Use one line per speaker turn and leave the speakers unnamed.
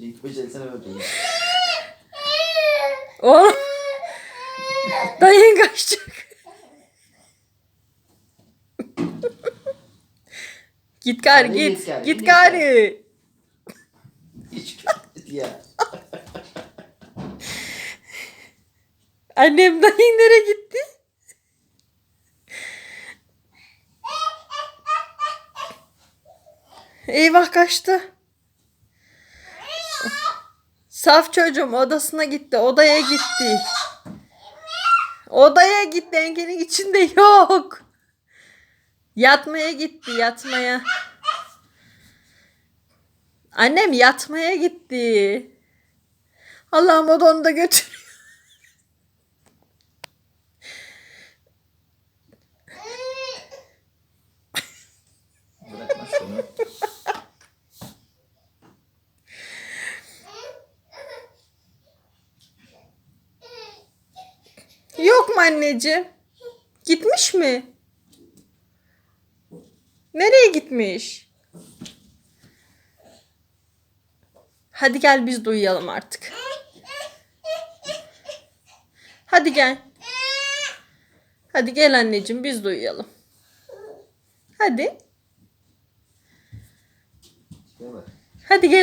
İlk etsene böyle.
Oğlum. Dayın kaçacak. git gari git.
git gari,
Git gari.
Hiç ya.
Annem dayın nereye gitti? Eyvah kaçtı. Saf çocuğum odasına gitti. Odaya gitti. Odaya gitti. Engelin içinde yok. Yatmaya gitti. Yatmaya. Annem yatmaya gitti. Allah'ım o da onu Yok mu anneciğim? Gitmiş mi? Nereye gitmiş? Hadi gel biz de uyuyalım artık. Hadi gel. Hadi gel anneciğim biz de uyuyalım. Hadi. Hadi gel